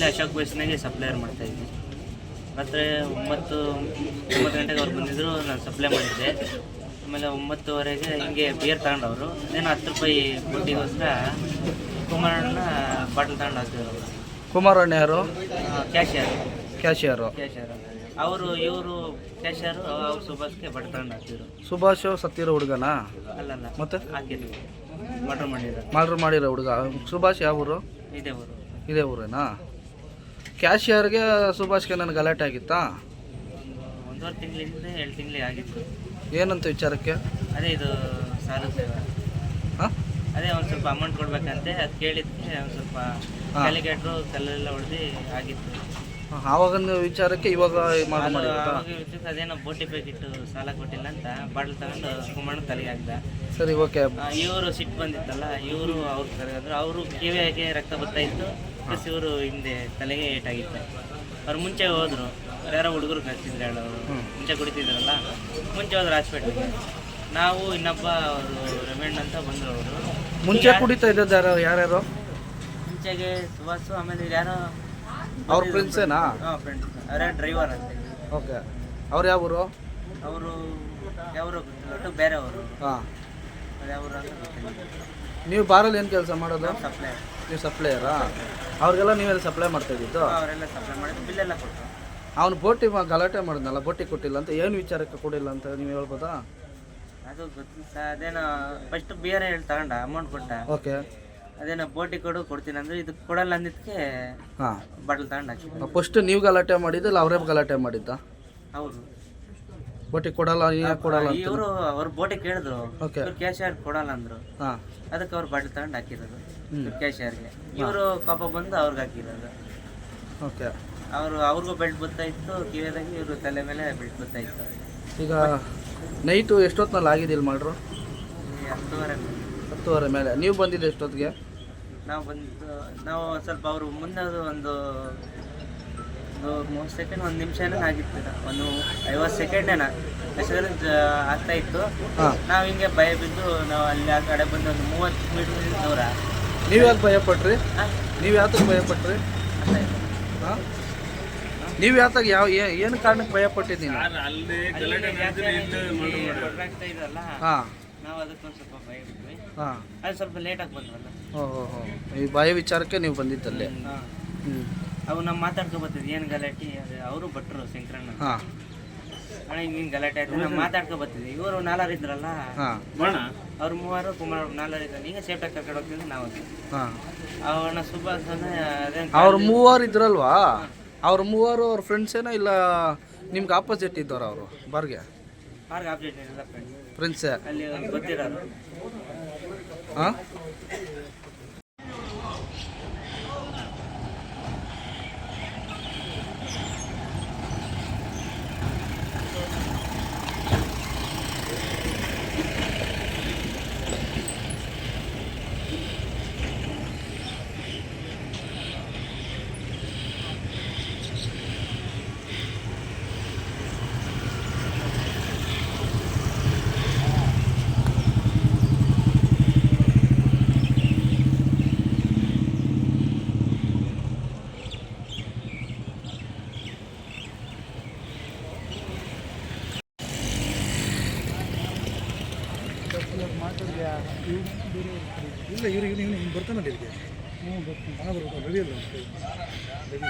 ವಯಸ್ಸಿನಾಗೆ supplier ಮಾಡ್ತಾ ಇದ್ದೀನಿ ರಾತ್ರಿ ಒಂಬತ್ತು ಒಂಬತ್ತು ಗಂಟೆಗೆ ಅವ್ರು ಬಂದಿದ್ರು ನಾನು ಸಪ್ಲೈ ಮಾಡಿದ್ದೆ. ಆಮೇಲೆ ಒಂಬತ್ತುವರೆಗೆ ಹಿಂಗೆ ಬಿಯರ್ ತಗೊಂಡವರು. ಅದೇನು ಹತ್ತು ರೂಪಾಯಿ ಬುಟ್ಟಿಗೋಸ್ಕರ ಕುಮಾರಣ್ಣ ಬಾಟಲ್ ತಗೊಂಡು ಹಾಕ್ತಿದ್ರು ಅವರು. ಕುಮಾರಣ್ಣ ಯಾರು? ಕ್ಯಾಶಿಯರ್ ಕ್ಯಾಶಿಯರು ಕ್ಯಾಶಿಯರ್ ಅವರು ಇವರು ಕ್ಯಾಶಿಯರು ಅವ್ರು ಸುಭಾಷ್ಗೆ ಬಾಟಲ್ ತಗೊಂಡು ಹಾಕ್ತಿದ್ರು. ಸುಭಾಷ್ ಸತ್ತಿರೋ ಹುಡುಗನಾ? ಅಲ್ಲಲ್ಲ ಮತ್ತೆ? ಹಾಕಿದ್ರು. ಮಾಡ್ರು ಮಾಡಿದ್ರು ಮಾಡ್ರು ಮಾಡಿರೋ ಹುಡುಗ. ಸುಭಾಷ್ ಯಾವ ಊರು? ಇದೇ ಊರು. ಇದೇ ಊರೇನಾ? ಕ್ಯಾಶಿಯರ್ಗೆ ಸುಭಾಷ್ಗೆ ನನಗೆ ಗಲಾಟೆ ಆಗಿತ್ತಾ? ಒಂದೂವರೆ ತಿಂಗಳಿಂದ ಎರಡು ತಿಂಗಳಿಗೆ ಆಗಿತ್ತು. ಏನಂತ ವಿಚಾರಕ್ಕೆ? ಅದೇ ಇದು ಸಾಲ ಸೇವೆ. ಹಾಂ? ಅದೇ ಒಂದು ಸ್ವಲ್ಪ ಅಮೌಂಟ್ ಕೊಡ್ಬೇಕಂತೆ ಅದು ಕೇಳಿದ್ಕೆ ಒಂದು ಸ್ವಲ್ಪ ಕಲ್ಲಿಗೆಟ್ರು ಕ್ಯಾಲಿಕೇಟ್ರು ಕಲ್ಲೆಲ್ಲ ಹೊಡೆದು ಆಗಿತ್ತು. ಆವಾಗಿನ ವಿಚಾರಕ್ಕೆ ಇವಾಗ ಮಾಡಿ ಅದೇನೋ ಬೋಟಿ ಪ್ಯಾಕೆಟ್ ಸಾಲ ಕೊಟ್ಟಿಲ್ಲ ಅಂತ ಬಾಟಲ್ ತಗೊಂಡು ಕುಮಾರಣ್ಣ ತಲೆಗೆ ಹಾಕ್ದ. ಸರಿ ಓಕೆ. ಇವರು ಸಿಟ್ಟು ಬಂದಿತ್ತಲ್ಲ ಇವರು ಅವ್ರು ಕರೆದ್ರು ಅವರು ಕಿವಿಯಾಗೆ ರಕ್ತ ಬರ್ತಾ ಇತ್ತು ಪ್ಲಸ್ ಇವರು ಹಿಂದೆ ತಲೆಗೆ ಏಟಾಗಿತ್ತು. ಅವ್ರು ಮುಂಚೆ ಹೋದ್ರು ಯಾರೋ ಹುಡುಗರು ಕಳಿಸಿದ್ರು ಹೇಳೋರು ಮುಂಚೆ ಕುಡಿತಿದ್ರಲ್ಲ ಮುಂಚೆ ಹೋದ್ರು ಹಾಸ್ಪಿಟ್ಲಿಗೆ ನಾವು ಇನ್ನೊಬ್ಬ ಅವರು ರಮೇಣ್ ಅಂತ ಬಂದರು ಅವರು. ಮುಂಚೆ ಕುಡಿತಾ ಇದ್ದದ್ದು ಯಾರು ಯಾರ್ಯಾರು? ಮುಂಚೆಗೆ ಸುಭಾಸು ಆಮೇಲೆ ಯಾರೋ ಅವ್ರ ಫ್ರೆಂಡ್ಸೇನಾ ಹಾಂ ಫ್ರೆಂಡ್ಸ್ ಅವರೇ ಡ್ರೈವರ್ ಅಂತ. ಓಕೆ ಅವ್ರು ಯಾವ ಊರು? ಅವರು ಯಾವರು ಗೊತ್ತಿಲ್ಲ ಒಟ್ಟು ಬೇರೆ ಅವರು ಹಾಂ ಅದು ಅಂತ ಗೊತ್ತಿಲ್ಲ. ನೀವು ಬಾರಲ್ಲಿ ಏನು ಕೆಲಸ ಮಾಡೋದು? ಸಪ್ಲೈ ನೀವು ಸಪ್ಲೈಯರಾ ಅವ್ರಿಗೆಲ್ಲ ನೀವೆಲ್ಲ ಸಪ್ಲೈ ಮಾಡ್ತಾ ಇದ್ದಿದ್ದು? ಅವರೆಲ್ಲ ಸಪ್ಲೈ ಮಾಡಿದ್ರು ಬಿಲ್ಲೆಲ್ಲ ಕೊಟ್ಟರು ಅವ್ನು ಬೋಟಿ ಮ- ಗಲಾಟೆ ಮಾಡಿದ್ನಲ್ಲ ಬೋಟಿ ಕೊಟ್ಟಿಲ್ಲ ಅಂತ ಏನು ವಿಚಾರಕ್ಕೆ ಕೊಡಿಲ್ಲ ಅಂತ ನೀವು ಹೇಳ್ಬೋದಾ? ಅದು ಗೊತ್ತಿಲ್ಲ ಸರ್ ಅದೇನೋ ಫಸ್ಟ್ ಬಿಯರ್ ಹೇಳಿ ತಗೊಂಡ ಅಮೌಂಟ್ ಕೊಟ್ಟ. ಓಕೆ ಅದೇನೋ ಬೋಟಿ ಕೊಡು ಕೊಡ್ತೀನಿ ಅಂದ್ರೆ ಇದು ಕೊಡಲ್ಲ ಅಂದಿದ್ದಕ್ಕೆ ಹಾಂ. ಬಾಟಲ್ ತಗೊಂಡು ಹಾಕಿ ಫಸ್ಟ್ ನೀವು ಗಲಾಟೆ ಮಾಡಿದ್ದಿಲ್ಲ ಅವರೇ ಗಲಾಟೆ ಮಾಡಿದ್ದ? ಹೌದು. ಬೋಟಿ ಕೊಡಲ್ಲ ಏನು ಕೊಡಲ್ಲ ಅಂತ ಇವರು ಅವ್ರು ಬೋಟಿ ಕೇಳಿದ್ರು. ಓಕೆ ಇವ್ರು ಯಾರು ಕೊಡಲ್ಲ ಅಂದ್ರು. ಹಾಂ. ಅದಕ್ಕೆ ಅವ್ರು ಬಾಟಲ್ ತಗೊಂಡು ಹಾಕಿರೋದು ಕ್ಯಾಶ್ ಕ್ಯಾಶಿಯರ್ಗೆ ಇವರು ಪಾಪ ಬಂದು ಅವ್ರಿಗೆ ಹಾಕಿರೋದು. ಓಕೆ ಅವರು ಅವ್ರಿಗೂ ಬೆಲ್ಟ್ ಬರ್ತಾ ಇತ್ತು ಕಿವಿಯಾದಾಗಿ ಇವರು ತಲೆ ಮೇಲೆ ಬೆಲ್ಟ್ ಬರ್ತಾ ಇತ್ತು. ಈಗ ನೈಟು ಎಷ್ಟೊತ್ತಿನಲ್ಲಿ ಆಗಿದ್ದಿಲ್ಲ ಮಾಡ್ರು ಈ ಹತ್ತುವರೆ ಹತ್ತುವರೆ ಮೇಲೆ. ನೀವು ಬಂದಿದ್ದು ಎಷ್ಟೊತ್ತಿಗೆ? ನಾವು ಬಂದು ನಾವು ಸ್ವಲ್ಪ ಅವರು ಮುಂದೆ ಅದು ಒಂದು ಒಂದು ಮೂರು ಸೆಕೆಂಡ್ ಒಂದು ನಿಮಿಷನೇ ಆಗಿತ್ತು. ಇದು. ಒಂದು ಐವತ್ತು ಸೆಕೆಂಡೇನ ಎಷ್ಟು ಆಗ್ತಾ ಇತ್ತು. ಹಾಂ. ನಾವು ಹಿಂಗೆ ಭಯ ಬಿದ್ದು ನಾವು ಅಲ್ಲಿ ಆ ಕಡೆ ಬಂದು ಒಂದು ಮೂವತ್ತು ಮೀಟರ್ ದೂರ. ನೀವು ಯಾಕೆ ಭಯ ಪಟ್ರಿ? ನೀವು ಯಾತಕ್ಕೆ ಭಯ ಪಟ್ರಿ? ಹಾಂ? ನೀವು ಯಾತಾಗ ಯಾವ ಏನು ಕಾರಣಕ್ಕೆ ಹೊರ್ಟಾಗ್ತಾ ಇದ್ರಲ್ಲ? ಹಾಂ. ನಾವು ಅದಕ್ಕೊಂದು ಸ್ವಲ್ಪ ಭಯ ಬಿಟ್ವಿ. ಹಾಂ. ಅದು ಸ್ವಲ್ಪ ಲೇಟಾಗಿ ಬಂದ್ವಲ್ಲ. ಓ ಹೋ ಹೋ ಈ ಭಯ ವಿಚಾರಕ್ಕೆ ನೀವು ಬಂದಿದ್ದಲ್ಲೇ. ಹಾಂ. ಹ್ಞೂ ಅವು ನಮ್ಮ ಮಾತಾಡ್ಕೊ ಬರ್ತಿದ್ವಿ ಏನು ಗಲಾಟೆ? ಅದು ಅವರು ಭಟ್ರು ಶಂಕರಣ್ಣ. ಹಾಂ. ಅಣ್ಣ ಹಿಂಗೆ ಹಿಂಗೆ ಗಲಾಟೆ ಆಯ್ತು? ನಾವು ಮಾತಾಡ್ಕೊ ಬರ್ತಿದ್ವಿ. ಇವರು ನಾಲ್ವರು ಇದ್ರಲ್ಲ? ಹಾಂ. ಅವ್ರು ಮೂವರು ಕುಮಾರ್ ನಾಲ್ವರು ಇದ್ದಾರೆ. ಈಗ ಸೇಫ್ಟಾಗಿ ಕರ್ಕೊಂಡು ಹೋಗ್ತಿದ್ವಿ ನಾವು ಹಾಂ. ಅವನ ಸುಭಾಷ್ ಅದೇ ಅವ್ರು ಮೂವರು ಇದ್ರಲ್ವಾ? ಅವ್ರ ಮೂವರು ಅವ್ರ ಫ್ರೆಂಡ್ಸೇನೋ ಇಲ್ಲ ನಿಮ್ಗೆ ಆಪೋಸಿಟ್ ಇದ್ದವ್ರು ಅವರು ಬಾರ್ಗೆ? ಬಾರ್ಗೆ ಆಪೋಸಿಟ್ ಇಲ್ಲ ಫ್ರೆಂಡ್ಸ್ ಫ್ರೆಂಡ್ಸೇ ಅಲ್ಲಿ ಗೊತ್ತಿರೋರು. ಹಾಂ ಇಲ್ಲ ಇವ್ರು ಇವ್ನು ಇವ್ನು ಬರ್ತಾನೆ ಇಲ್ಲಿಗೆ. ಹ್ಞೂ ಬರ್ತೀನಿ. ನಾನು ಬರ್ಬೇಕು ರೆಡಿ ಅಲ್ಲ ರೆಡಿ